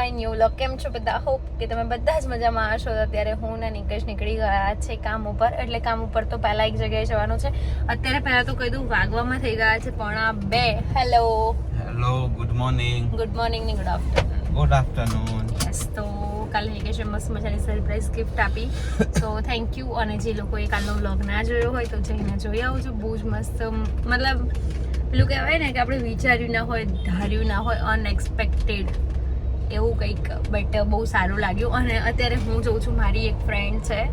My new લક. કેમ છો બધા? હોપ કે તમે બધા જ મજામાં હશો. તો અત્યારે હું ને નિકેશ નીકળી ગયા છે કામ ઉપર. એટલે કામ ઉપર તો પહેલા એક જગ્યાએ જવાનું છે. અત્યારે પહેલા તો કહી દઉં વાગવામાં થઈ ગયા છે પોણા બે. Hello hello good morning good મોર્નિંગની good afternoon good afternoon yes તો કાલે નિકેશે મસ્ત મજાની સરપ્રાઈઝ ગિફ્ટ આપી. સો થેન્ક યુ અને જે લોકોએ કાલનો વ્લોગ ના જોયો હોય તો જઈને જોઈ આવજો. બહુ જ મસ્ત મતલબ પેલું કહેવાય ને કે આપણે વિચાર્યું ના હોય ધાર્યું ના હોય અનએક્સપેક્ટેડ એવું કંઈક બટ બહુ સારું લાગ્યું. અને અત્યારે હું જોઉં છું, મારી એક ફ્રેન્ડ છે.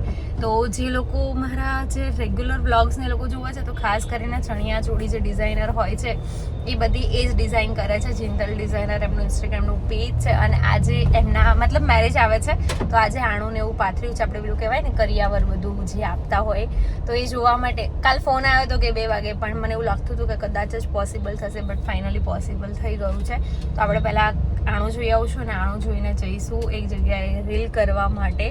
તો જે લોકો મારા જે રેગ્યુલર બ્લોગ્સને લોકો જોવે છે, તો ખાસ કરીને ચણિયા ચોળી જે ડિઝાઇનર હોય છે, એ બધી એ જ ડિઝાઇન કરે છે. જિંતલ ડિઝાઇનર એમનું ઇન્સ્ટાગ્રામનું પેજ છે. અને આજે એમના, મતલબ મેરેજ આવે છે, તો આજે આણું ને એવું પાથર્યું છે, આપણે પેલું કહેવાય ને, કરિયાવર બધું જે આપતા હોય. તો એ જોવા માટે, કાલ ફોન આવ્યો હતો કે બે વાગે, પણ મને એવું લાગતું હતું કે કદાચ જ પોસિબલ થશે બટ ફાઇનલી પોસિબલ થઈ ગયું છે. તો આપણે પહેલાં આણું જોઈ આવશું અને આણું જોઈને જઈશું એક જગ્યાએ રીલ કરવા માટે.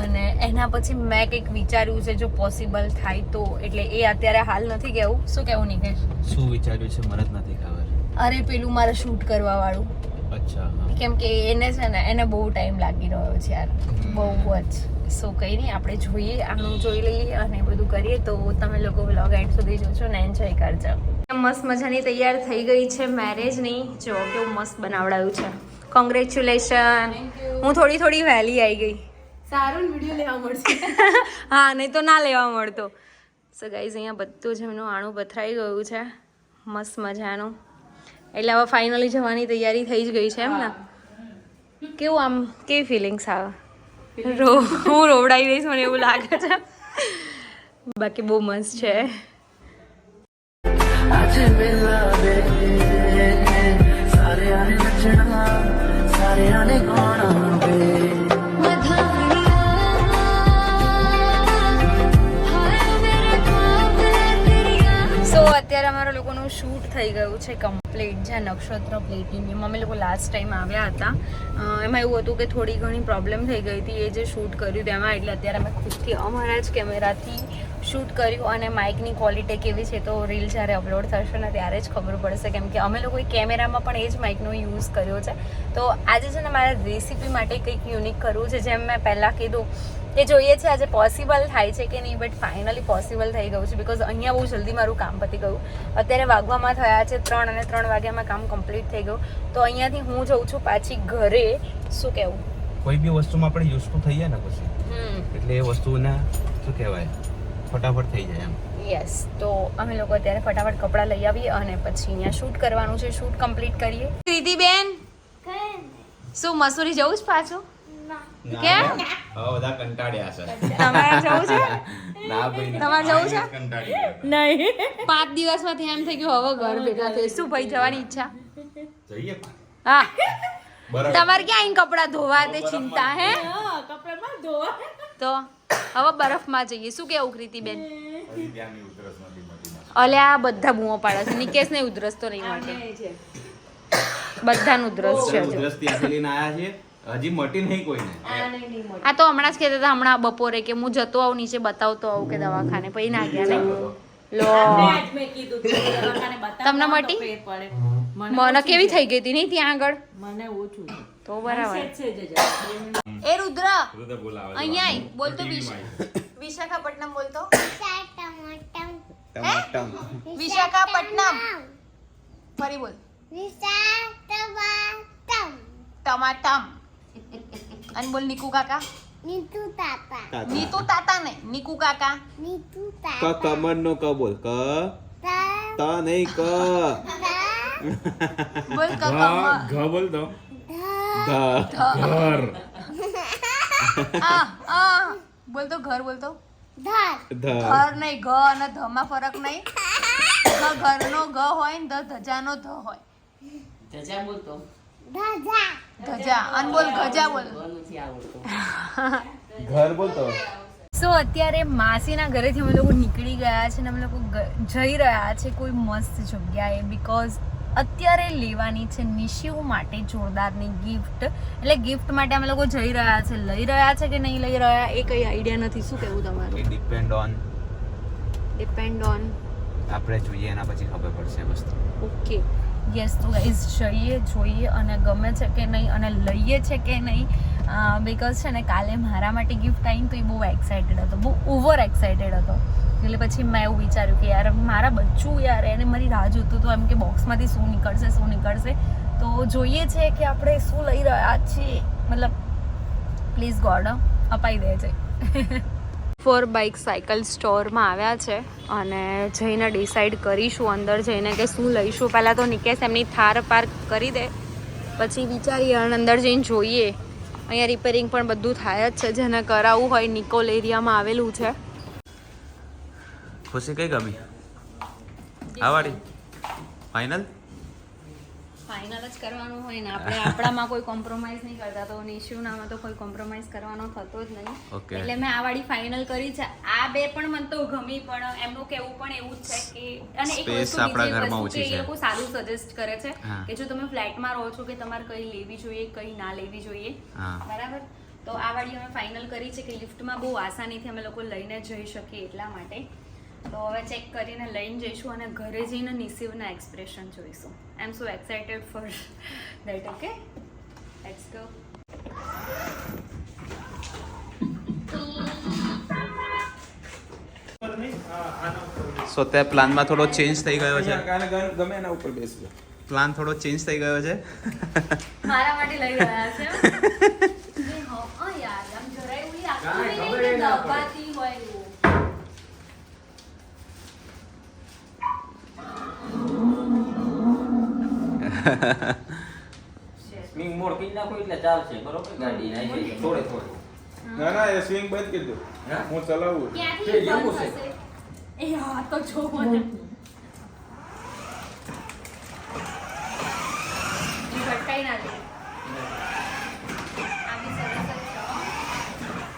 અને એના પછી મેં કંઈક વિચાર્યું છે જો પોસિબલ થાય તો. એટલે એ અત્યારે હાલ નથી કહેવું શું કહેવું નિકેશ? શું વિચાર્યું છે મને જ નથી ખબર. અરે પેલું મારે શૂટ કરવા વાળું અચ્છા કેમ કે એને છે ને એને બહુ ટાઈમ લાગી રહ્યો છે યાર. બહુ જ. સો કંઈ નહીં આપણે જોઈએ આનું જોઈ લઈએ અને બધું કરીએ તો તમે લોકો વ્લોગ એન્ડ સુધી જોશો ને એન્જોય કરજો. મસ્ત મજાની તૈયાર થઈ ગઈ છે? મેરેજની જો કેવું મસ્ત બનાવડાયું છે. કોંગ્રેચ્યુલેશન હું થોડી થોડી વહેલી આવી ગઈ. સારું વીડિયો લેવા મળશે. હા નહીં તો ના લેવા મળતો. સો ગાઈઝ અહીંયા બધું જ એમનું આણું પથરાઈ ગયું છે. મસ્ત મજાનું. એટલે હવે ફાઇનલી જવાની તૈયારી થઈ જ ગઈ છે એમ ને? કેવું આમ કેવી ફિલિંગ્સ આવે? રો હું રોવડાઈ દઈશ મને એવું લાગે છે. બાકી બહુ મસ્ત છે. ਅੱਜ ਮਿਲਾਵੇ ਸਾਰਿਆਂ ਨੇ ਨੱਚਣਾ ਸਾਰਿਆਂ ਨੇ ਗਾਉਣਾ ਵੇ સો અત્યારે અમારા લોકોનું શૂટ થઈ ગયું છે કમ્પ્લીટ જ્યાં નક્ષત્ર પ્લેટિનિયમ અમે લોકો લાસ્ટ ટાઈમ આવ્યા હતા. એમાં એવું હતું કે થોડી ઘણી પ્રોબ્લેમ થઈ ગઈ હતી એ જે શૂટ કર્યું તેમાં એટલે અત્યારે અમે ખુદથી અમારા જ કેમેરાથી શૂટ કર્યું અને માઇકની ક્વોલિટી કેવી છે તો રીલ જ્યારે અપલોડ થશે ને ત્યારે જ ખબર પડશે. કેમ કે અમે લોકોએ કેમેરામાં પણ એ જ માઇકનો યુઝ કર્યો છે. તો આજે છે ને મારે રેસીપી માટે કંઈક યુનિક કરવું છે, જેમ મેં પહેલાં કીધું કે જોઈએ છે આજે પોસિબલ થાય છે કે નહીં બટ ફાઇનલી પોસિબલ થઈ ગયું છે બિકોઝ અહીંયા બહુ જલ્દી મારું કામ પતી ગયું. અત્યારે વાગવામાં થયા છે ત્રણ અને ત્રણ વાગ્યામાં કામ કમ્પ્લીટ થઈ ગયું. તો અહીંયાથી હું જઉં છું પાછી ઘરે. શું કહેવું? કોઈ બી વસ્તુમાં આપણે યુઝફુલ થઈએ ને પછી. હમ. એટલે એ વસ્તુના શું કહેવાય ફટાફટ થઈ જાય એમ. યસ તો અમે લોકો અત્યારે ફટાફટ કપડાં લઈ આવીએ અને પછી અહીંયા શૂટ કરવાનું છે. શૂટ કમ્પ્લીટ કરીએ. પ્રીતિબેન શું મસૂરી જવું જ પાછું? કેમ? હવે બધા કંટાળ્યા છે તમારે જવું છે? ના ભાઈ તમારે જવું છે? નહીં. પાંચ દિવસમાંથી એમ થઈ ગયું હવે ઘર ભેગા થઈ શું ભાઈ જવાની ઈચ્છા? જઈએ હા. તમારે ક્યાં કપડા કપડાં ધોવા તે ચિંતા હે? કપડામાં ધોવા. તો હવે બરફમાં જઈએ. શું કેવું કૃતિ બેન. અલ્યા બધા બૂમો પાડે છે. નિકેશ ને ઉધરસ તો નહીં મળે બધાનું ઉધરસ છે ઉધરસ ત્યાંથી આયા છીએ. હજી મટી નહીં કોઈને. આ તો હમણાં જ કહેતા હતા હમણાં બપોરે કે હું જતો આવું નીચે બતાવતો આવું કે દવાખાને પછી ના ગયા ને લો. તમને મટી? મને કેવી થઈ ગઈ હતી નહીં ત્યાં આગળ? મને ઓછું તો બરાબર. એ રુદ્ર. અહીંયા આય. બોલ તો TV વિશ- માં વિશાખાપટ્ટનમ બોલતો વિશાખાપટ્ટનમ. ફરી બોલ. ટમાટમ અને બોલ નીકુ કાકા નીતુ તાતા ને નીકુ કાકા ક કમર નો ક બોલ ક ત નહીં ક બોલ કાકા ઘ બોલ તો ધ ઘર આ આ બોલ તો ઘર બોલ તો ધર ધર નહીં ઘ અને ધ માં ફરક નહીં ઘ ઘરનો ઘ હોય ને ધ ધજાનો ધ હોય ધજા બોલતો ધજા અને બોલ ગજા બોલ. ઘર બોલતો સો અત્યારે માસીના ઘરેથી અમે લોકો નીકળી ગયા છે ને અમે લોકો જઈ રહ્યા છે કોઈ મસ્ત જગ્યાએ બીકોઝ અત્યારે લેવાની છે નિશિવ માટે જોરદારની ગિફ્ટ એટલે ગિફ્ટ માટે અમે લોકો જઈ રહ્યા છે. લઈ રહ્યા છે કે નહીં લઈ રહ્યા એ કઈ આઈડિયા નથી. શું કહેવું તમારું? ડિપેન્ડ ઓન ડિપેન્ડ ઓન આપણે જોઈએ એના પછી ખબર પડશે વસ્તુ ઓકે યસ તો ગાઈઝ જઈએ, જોઈએ અને ગમે છે કે નહીં અને લઈએ છે કે નહીં બિકોઝ છે ને કાલે મારા માટે ગિફ્ટ આવીને તો એ બહુ એક્સાઇટેડ હતો, બહુ ઓવર એક્સાઇટેડ હતો. એટલે પછી મેં એવું વિચાર્યું કે યાર મારા બચ્ચું યાર, એને મારી રાહ જોતું હતું એમ કે બોક્સમાંથી શું નીકળશે શું નીકળશે. તો જોઈએ છે કે આપણે શું લઈ રહ્યા છીએ. મતલબ પ્લીઝ ગોડ અપાઈ દે છે ફોર બાઇક સાયકલ સ્ટોરમાં આવ્યા છે અને જઈને ડિસાઈડ કરીશું અંદર જઈને કે શું લઈશું. પહેલાં તો નિકેશ એમની થાર પાર્ક કરી દે, પછી વિચારીએ અને અંદર જઈને જોઈએ. અહીંયા રિપેરિંગ પણ બધું થાય જ છે, જેને કરાવવું હોય નિકોલ એરિયામાં આવેલું છે. ખુશી કઈ ગમી આ વાળી? ફાઇનલ? ફાઇનલ જ કરવાનું હોય ને આપણે આપણામાં કોઈ કોમ્પ્રોમાઇઝ નહીં કરતા તો નિશુનામાં તો કોઈ કોમ્પ્રોમાઇઝ કરવાનો થતો જ નહીં. એટલે મેં આ વાળી ફાઇનલ કરી છે. આ બે પણ મને તો ગમી પણ એમનું કહેવું પણ એવું જ છે કે અને એક વસ્તુ આપણા ઘરમાં ઓછી એ છે. લોકો સારું સજેસ્ટ કરે છે કે જો તમે ફ્લેટમાં રહો છો કે તમારે કઈ લેવી જોઈએ કઈ ના લેવી જોઈએ. બરાબર? તો આ વાળી અમે ફાઇનલ કરી છે કે લિફ્ટમાં બહુ આસાનીથી અમે લોકો લઈને જઈ શકીએ એટલા માટે. તો હવે ચેક કરીને લઈને જઈશું અને ઘરે જઈને નિસીવના એક્સપ્રેશન જોઈશું. I am so excited for that okay let's go so તે પ્લાનમાં થોડો ચેન્જ થઈ ગયો છે. ગમે એના ઉપર બેસજો. પ્લાન થોડો ચેન્જ થઈ ગયો છે. મારા માટે લઈ રહ્યા છે એ હો, અ યાર આમ જરાય એવું લાગતું બી નહીં કે દબાતી હોય એવું સ્વિંગ મોડ કરી નાખો એટલે ચાલશે બરોબર? ગાડી ના થોડે થોડે. ના ના એ સ્વિંગ બંધ કરી દો હું? ચલાવું. ક્યાંથી એવું છે. એ હા તો જો મને. છે.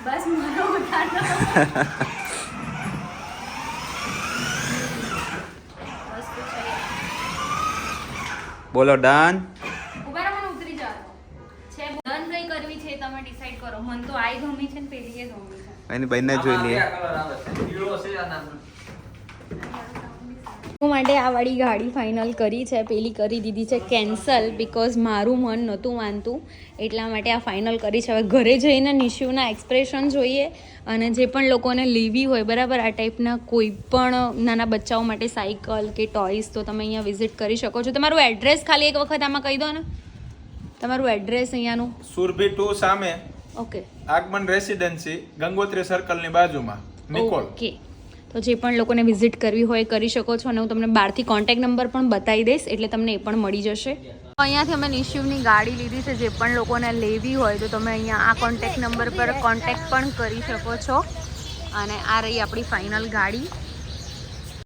બસ મને ઉતારો બસ તો છે બોલો ડન ઊભા રહો, મને ઉતરી જવા દો. છે ડન કઈ કરવી છે એ તમે ડિસાઈડ કરો મને તો આઈ ગમી છે ને પેલી એ ગમી છે એની બહેનને જોઈ લઈએ. કલર આવે છે. પીળો છે અને હું માટે આ વાળી ગાડી ફાઇનલ કરી છે. પેલી કરી દીધી છે કેન્સલ બિકોઝ મારું મન નહોતું માનતું. એટલા માટે આ ફાઇનલ કરી છે. હવે ઘરે જઈને નિશુના એક્સપ્રેશન જોઈએ. અને જે પણ લોકોને લેવી હોય બરાબર? આ ટાઈપના કોઈ પણ નાના બચ્ચાઓ માટે સાયકલ કે ટોયસ તો તમે અહીંયા વિઝિટ કરી શકો છો. તમારું એડ્રેસ ખાલી એક વખત આમાં કહી દો ને. તમારું એડ્રેસ અહીંયાનું? સુરભી ટુ સામે. ઓકે. આગમન રેસિડેન્સી ગંગોત્રી સર્કલની બાજુમાં. નિકોલ. ઓકે. તો જે પણ લોકોને વિઝિટ કરવી હોય કરી શકો છો અને હું તમને બહારથી કોન્ટેક્ટ નંબર પણ બતાવી દઈશ એટલે તમને એ પણ મળી જશે. અહીંયાથી અમે નિશિવની ગાડી લીધી છે જે પણ લોકોને લેવી હોય તો તમે અહીંયા આ કોન્ટેક્ટ નંબર પર કોન્ટેક પણ કરી શકો છો. અને આ રહી આપણી ફાઇનલ ગાડી.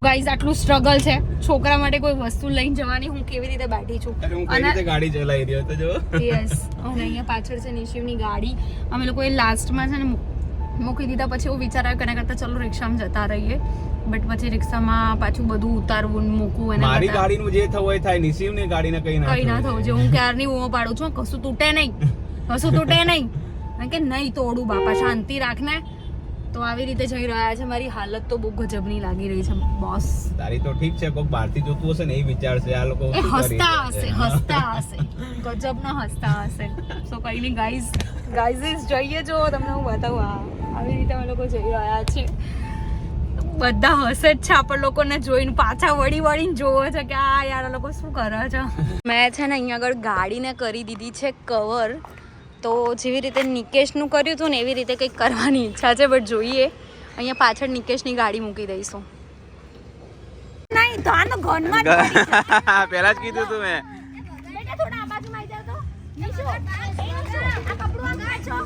ગાઈઝ આટલું સ્ટ્રગલ છે. છોકરા માટે કોઈ વસ્તુ લઈને જવાની હું કેવી રીતે બેઠી છું? રીતે ગાડી ચલાવી રહ્યો તો જો યસ અને અહીંયા પાછળ છે નિશિવની ગાડી. અમે લોકોએ લાસ્ટમાં છે ને મૂકી દીધા પછી એવું વિચાર આવ્યો કે એના કરતાં ચલો રિક્ષામાં જતા રહીએ. બટ પછી રિક્ષામાં પાછું બધું ઉતારવું મૂકવું અને મારી ગાડીનું જે થવું હોય થાય નિશિવની ગાડીને કઈ ના કઈ ના થવું જે હું ક્યારની બૂમો પાડું છું કશું તૂટે નહીં. કશું તૂટે નહીં. કારણ કે નહીં તોડું બાપા શાંતિ રાખને. તો આવી રીતે જઈ રહ્યા છે. મારી હાલત તો બહુ ગજબની લાગી રહી છે બોસ. તારી તો ઠીક છે કોઈ બહારથી જોતું હશે ને એ વિચારશે આ લોકો હસતા હશે. હસતા હશે. ગજબનો હસતા હશે. સો કઈ નહીં ગાઈઝ ગાઈઝ જોઈએ જો તમને હું બતાવું આ આવી રીતે અમે લોકો જઈ રહ્યા છે બધા હસે જ છે. આપણ લોકોને જોઈને પાછા વળી વળીને જોવે છે કે આ યાર લોકો શું કરે છે? મેં છે ને અહીંયા આગળ ગાડીને કરી દીધી છે કવર. તો જેવી રીતે નિકેશનું કર્યું હતું ને એવી રીતે કંઈક કરવાની ઈચ્છા છે બટ જોઈએ. અહીંયા પાછળ નિકેશની ગાડી મૂકી દઈશું. નહીં તો આનો ઘરમાં પહેલા જ કીધું તું મેં. બેટા થોડા આ બાજુમાં આવી જાવ તો. નિશુ આ કપડું આ ખેંચો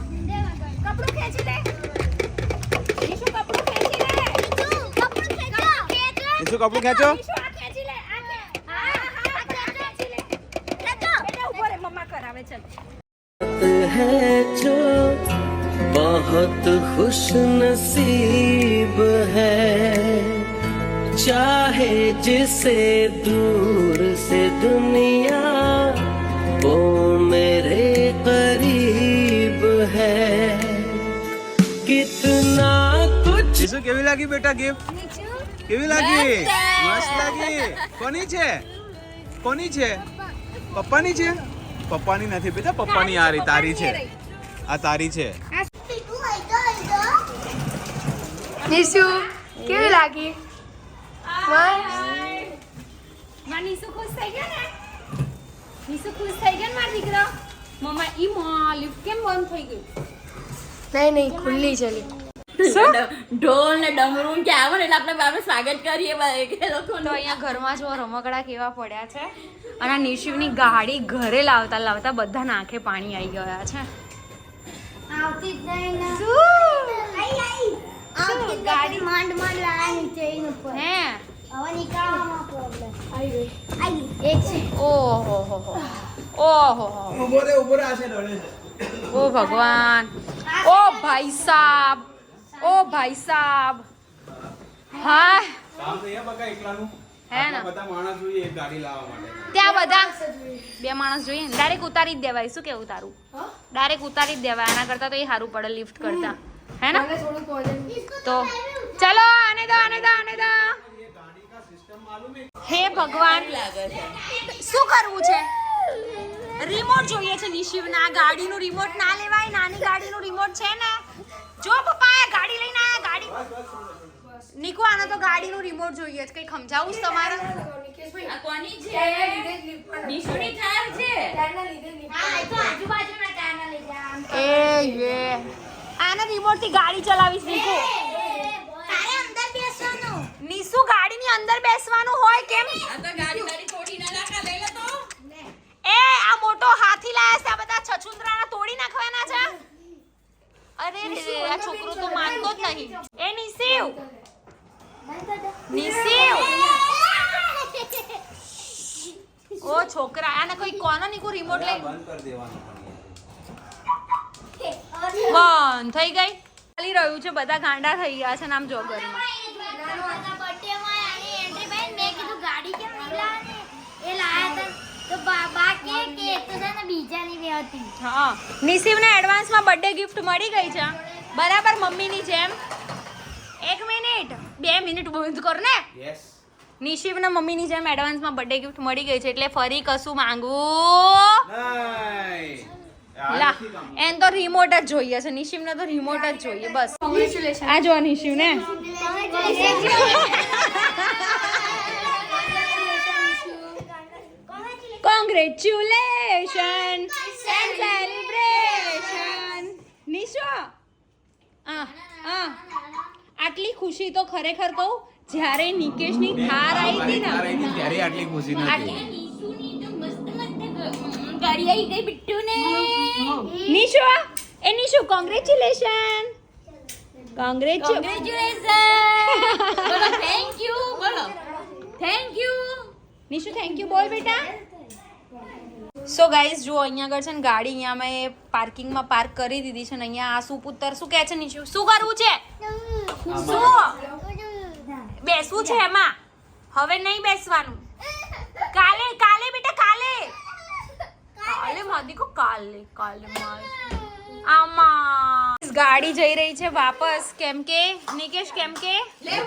કપડું ખેંચી લે મમ્મા કરાવે ચલ है जो बहुत खुश नसीब है चाहे जिसे दूर से दुनिया वो मेरे करीब है कितना कुछ નિશુ કેવી લાગી બેટા ગિફ્ટ કેવી લાગી મસ્ત! લાગી કોની છે? કોની છે? પપ્પાની છે? પપ્પાની નથી બેટા પપ્પાની આ રી તારી છે. આ તારી છે. નિશુ કેવી લાગી માં નિશુ ખુશ થઈ ગયો ને? નિશુ ખુશ થઈ ગયો ને મારો દીકરો? મમ્મા ઈ માં લિફ્ટ કેમ બંધ થઈ ગઈ? નહીં નહીં ખુલ્લી ચલી ઢોલ ને ડમરું કે આવે ને એટલે આપણે બાપે સ્વાગત કરીએ ભાઈ કે લોકો તો અહીંયા ઘરમાં જો રમકડા કેવા પડ્યા છે. અને આ નિશિવની ગાડી ઘરે લાવતા લાવતા બધાના આંખે પાણી આવી ગયા છે. આવતી જ નહીં ગાડી? માંડ માંડ લાયા નીચે એની ઉપર. હે? હવે નીકળવામાં પ્રોબ્લેમ આવી ગઈ. આવી એક છે. ઓહો હો હો. ઓહો હો. ઊભો રે ઊભો રે છે ઓ ભગવાન. ઓ ભાઈ સાબ. ઓ ભાઈ સાહેબ હા. કામ તો એ બકા એકલાનું. હે ને. બધા માણસ જોઈએ એક ગાડી લાવવા માટે. ત્યાં બધા બે માણસ જોઈએ ને. ડાયરેક્ટ ઉતારી જ દેવાય. શું કેવું તારું? ડાયરેક્ટ ઉતારી જ દેવાય. આના કરતા તો એ સારું પડે લિફ્ટ કરતા. હે ને? તો ચલો આને દો આને દો આને દો. હે ભગવાન. શું કરવું છે? રિમોટ જોઈએ છે નિશિવના આ ગાડીનું રિમોટ ના લેવાય. નાની ગાડીનું રિમોટ છે ને. જો પપ્પા આ ગાડી લઈને આયા ગાડી નીકુ આને તો ગાડીનું રિમોટ જોઈએ છે. કઈ સમજાવું છે તમારે? આ કોની છે? નિશુની થાર છે? હા એ તો આજુબાજુના લઈ જા આમ એ યે આને રિમોટથી ગાડી ચલાવીશ નીકુ. તારે અંદર બેસવાનું. નીસુ ગાડીની અંદર બેસવાનું હોય કેમ? આ તો ગાડી ગાડી થોડી ના નાખા લઈ લે તો. એ આ મોટો હાથી લાયા છે આ બધા છછુંદરાના તોડી નાખવાના છે અરે રે રે, આ છોકરો તો માનતો જ નહીં એ નિશિવ નિશિવ ઓ છોકરા આને કોઈ કોનો નીકુ બંધ કરી દેવાનું બંધ થઈ ગઈ? ચાલી રહ્યું છે બધા ગાંડા થઈ ગયા છે નામ જો હા. નિશિવને એડવાન્સમાં બર્થડે ગિફ્ટ મળી ગઈ છે. બરાબર મમ્મીની જેમ. એક મિનિટ બે મિનિટ બંધ કર ને. યસ નિશિવને મમ્મીની જેમ એડવાન્સમાં બર્થડે ગિફ્ટ મળી ગઈ છે એટલે ફરી કશું માંગવું. લા એન તો રિમોટ જ જોઈએ છે. નિશિવને તો રિમોટ જ જોઈએ બસ. આ જો નિશિવ ને કોંગ્રેચ્યુલેશન સેલિબ્રેશન નિશો આ આ આટલી ખુશી તો ખરેખર કહું જ્યારે નિકેશની થાર આવી હતી ને ત્યારે આટલી ખુશી મસ્ત ગાડી આવી ગઈ બિટ્ટુ ને નિશુ એ નિશુ કોંગ્રેચ્યુલેશન કોંગ્રેચ્યુલેશન બોલો થેન્ક યુ બોલો. Thank you Nishu thank you બોલ બેટા. સો ગાઈઝ જો અહીંયા આગળ છે ને ગાડી અહીંયા મેં પાર્કિંગમાં પાર્ક કરી દીધી છે ને અહીંયા આ સુપુત્તર શું કહે છે નિશુ? શું કરવું છે? શું બેસવું છે એમાં? હવે નહીં બેસવાનું. કાલે કાલે બેટા કાલે. કાલે માદી કો કાલે કાલે માર. આમાં. ગાડી જઈ રહી છે વાપસ. કેમ કે? નિકેશ કેમ કે? કે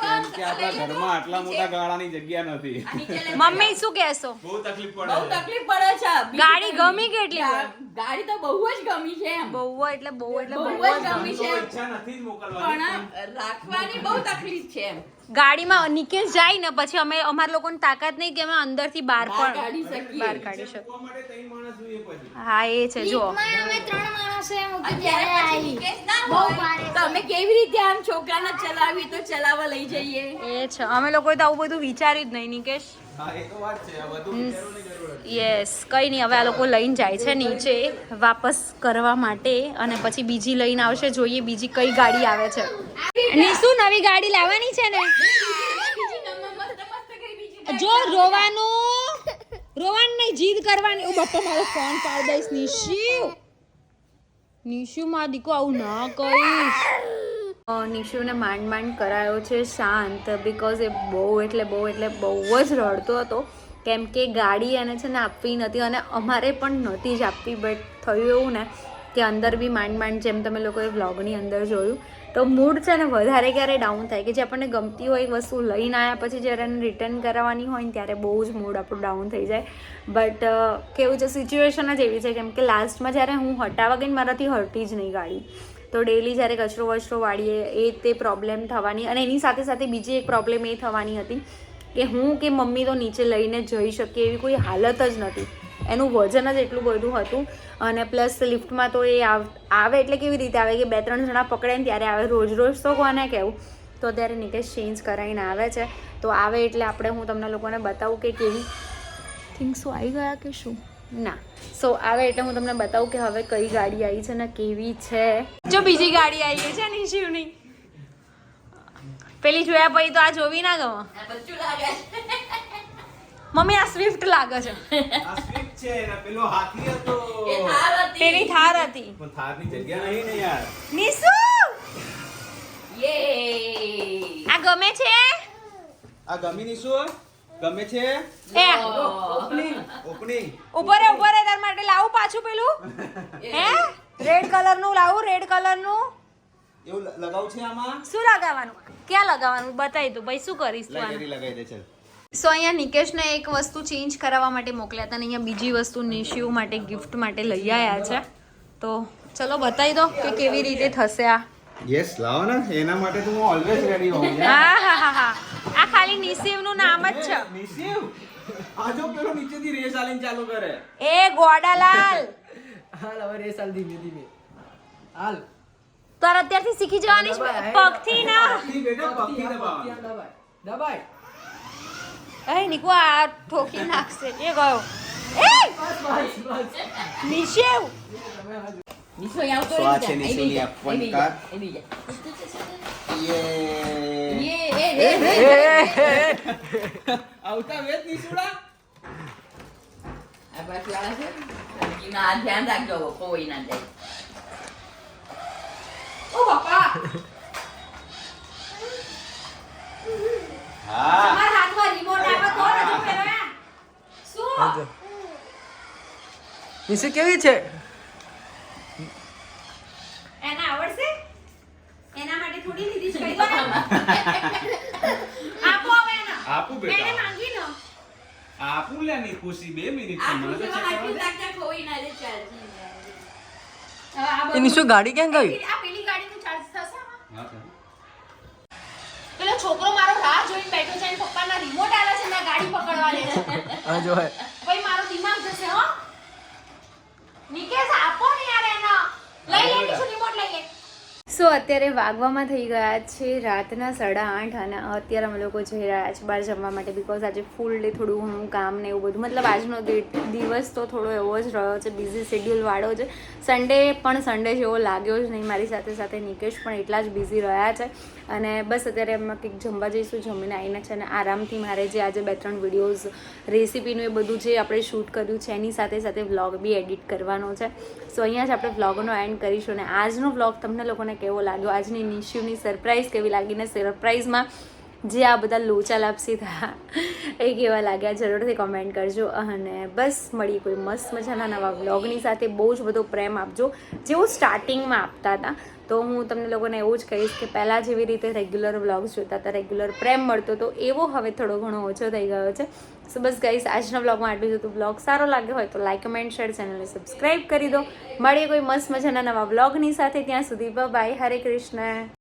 ઘરમાં આટલા મોટા ગાળાની જગ્યા નથી. મમ્મી શું કહેશો? બહુ તકલીફ બહુ પડે તકલીફ પડે છે. ગાડી ગમી કેટલી ગાડી તો બહુ જ ગમી છે એમ. બહુ એટલે બહુ એટલે બહુ બહુ જ ગમી છે. ઈચ્છા નથી મોકલવાની. પણ રાખવાની બહુ તકલીફ છે એમ. ગાડીમાં નિકેશ જાય ને પછી અમે અમારા લોકોની તાકાત નહીં કે અમે અંદરથી બહાર બહાર પણ કાઢી શકીએ. બહાર કાઢી શકીએ. મૂકવા માટે ત્રણ માણસ જોઈએ પછી. હા એ છે જો અમે કેવી રીતે આમ છોકરાને ચલાવી તો ચલાવવા લઈ જઈએ? એ છે અમે લોકોએ તો આવું બધું વિચાર્યું જ નહીં નિકેશ. યસ કઈ નહીં હવે આ લોકો લઈને જાય છે નીચે વાપસ કરવા માટે અને પછી બીજી લઈને આવશે જોઈએ બીજી કઈ ગાડી આવે છે. નિશુ નવી ગાડી લાવવાની છે ને? જો રોવાનું રોવાનું નહીં જીદ કરવાની. ઓ બાપા મારો ફોન પાડ દઈશ નિશુ. નિશુ માં દીકો આવું ના કહીશ નિશુને માંડ માંડ કરાયો છે શાંત બિકોઝ એ બહુ એટલે બહુ એટલે બહુ જ રડતો હતો. કેમ કે ગાડી એને છે ને આપવી નથી અને અમારે પણ નહોતી જ આપવી બટ થયું એવું ને કે અંદર બી માંડ માંડ જેમ તમે લોકોએ વ્લોગની અંદર જોયું, તો મૂડ છે ને વધારે ક્યારે ડાઉન થાય કે જે આપણને ગમતી હોય એ વસ્તુ લઈને આવ્યા પછી જ્યારે એને રિટર્ન કરાવવાની હોય ને ત્યારે બહુ જ મૂડ આપણું ડાઉન થઈ જાય. બટ કેવું છે સિચ્યુએશન જ એવી છે, કેમ કે લાસ્ટમાં જ્યારે હું હટાવવા ગઈને મારાથી હટી જ નહીં ગાડી. તો ડેલી જ્યારે કચરો વચરો વાળીએ, એ તે પ્રોબ્લેમ થવાની. અને એની સાથે સાથે બીજી એક પ્રોબ્લેમ એ થવાની હતી કે હું કે મમ્મી તો નીચે લઈને જઈ શકીએ એવી કોઈ હાલત જ નથી. એનું વજન જ એટલું બધું હતું. અને પ્લસ લિફ્ટમાં તો એ આવ- એટલે કેવી રીતે આવે કે બે ત્રણ જણા પકડે ને ત્યારે આવે રોજ રોજ તો કોને કહેવું તો અત્યારે નિકેશ ચેન્જ કરાવીને આવે છે. તો આવે એટલે આપણે હું તમને લોકોને બતાવું કે કેવી. થિંગ્સો આવી ગયા કે શું? ના. સો આવે એટલે હું તમને બતાવું કે હવે કઈ ગાડી આવી છે ને કેવી છે. જો બીજી ગાડી આવી છે ને શિવની. પેલી જોયા પછી તો આ જોવી ના ગમે. મમ્મી આ સ્વિફ્ટ લાગે છે. પેલો હાથી હતો. એ થાર હતી. પેલી થાર હતી. પણ થારની જગ્યા નહીં ને યાર. નીસુ યે. આ ગમે છે? આ ગમીની શું ગમે છે? એ. ઓપનિંગ. ઉપર ઉપર રે તાર માટે લાવું પાછું પેલું? હે? રેડ કલરનું લાવું રેડ કલરનું? એવું લગાવું છે આમાં? શું લગાવવાનું? ક્યાં લગાવવાનું? બતાવી દઉં ભાઈ શું કરીશ તું લગાવી દે છે સો અહીંયા નિકેશને એક વસ્તુ ચેન્જ કરાવવા માટે મોકલ્યા હતા અને અહીંયા બીજી વસ્તુ નિશિવ માટે ગિફ્ટ માટે લઈ આવ્યા છે. તો ચલો બતાવી દો કે કેવી રીતે થશે આ. યસ લાવો ને. એના માટે તો હું ઓલવેઝ રેડી હોઉં હા હા હા હા. આ ખાલી નિશિવનું નામ જ છે. નિસીવ આ જો પેલો નીચેથી રેસ આલીન ચાલુ કરે. એ ગોડાલાલ. હાલ હવે રેસ આલ ધીમે ધીમે. હાલ. તાર અત્યારથી શીખી જવાની છે પગથી ના. બેટા પગથી. દબાય. દબાય. એ નીકુ આ ઠોકી નાખશે. એ ગયો. એ! બસ બસ નિશેવ અહીં આવતો રહી છે જા. નીચેની એ બી જા, આ ફન એ બી જા, કાર. એ બી જા. યે યે, એ, એ. આવતા વેત નિશુડા આ બાજુ વાળા છે આ ધ્યાન રાખજો કોઈ ના જાય ઓ બાપા હા મારા હાથમાં રિમોટ આવે તો ને શું નિશુ કેવી છે એને આવડશે એના માટે થોડી લીધી છે કહી દો ને. આપો હવે એને આપું બેટા. એને માંગી લો આપું લે ની ખુશી બે મિનિટ આ મને તો ખુશીમાં check હાથું કરવા દે. રાખતા કોઈ ના જાય ચાલતી હવે શું એ બધું- નિશુ ગાડી ક્યાં ગઈ? આ પેલી ગાડીનું ચાર્જ થશે હા, પેલો છોકરો મારો રાહ જોઈને બેઠો છે અને પપ્પાના રિમોટ આવે છે ને ગાડી પકડવા લે છે. જો હે ભાઈ મારો દિમાગ જશે હો નિકેશ આપો ને યાર એનો લઈ લે નીચે રિમોટ લઈ લે સો અત્યારે વાગવામાં થઈ ગયા છે રાતના સાડા આઠ અને અત્યારે અમે લોકો જઈ રહ્યા છે બહાર જમવા માટે બિકોઝ આજે ફૂલ ડે થોડું હું કામ ને એવું બધું. મતલબ આજનો દિવસ તો થોડો એવો જ રહ્યો છે બિઝી શેડ્યુલ વાળો છે. સન્ડે પણ સન્ડે જેવો લાગ્યો જ નહીં મારી સાથે સાથે નિકેશ પણ એટલા જ બિઝી રહ્યા છે. અને બસ અત્યારે અમે કંઈક જમવા જઈશું, જમીને આવીને છે અને આરામથી મારે જે આજે બે ત્રણ વિડીયોઝ રેસીપીનું એ બધું જે આપણે શૂટ કર્યું છે, એની સાથે સાથે વ્લોગ બી એડિટ કરવાનો છે. સો અહીંયા જ આપણે વ્લોગનો એન્ડ કરીશું અને આજનો વ્લોગ તમને લોકોને કેવો લાગ્યો આજની નિશુની સરપ્રાઈઝ કેવી લાગીને સરપ્રાઈઝમાં જે આ બધા લોચા લાપસી થયા, એ કેવા લાગ્યા, જરૂરથી કોમેન્ટ કરજો. અને બસ, મળીએ કોઈ મસ્ત મજાના નવા વ્લોગની સાથે. બહુ જ બધો પ્રેમ આપજો. જેવું સ્ટાર્ટિંગમાં આપતા હતા. તો હું તમને લોકોને એવું જ કહીશ કે પહેલાં જેવી રીતે રેગ્યુલર વ્લોગ્સ જોતા હતા રેગ્યુલર પ્રેમ મળતો તો એવો હવે થોડો ઘણો ઓછો થઈ ગયો છે. સો બસ ગઈશ આજના વ્લોગમાં આટલું જ હતું. વ્લોગ સારો લાગ્યો હોય તો લાઈક કમેન્ટ શેર ચેનલને સબસ્ક્રાઈબ કરી દો. મળીએ કોઈ મસ્ત મજાના નવા વ્લોગની સાથે. ત્યાં સુધી બાય હરે કૃષ્ણ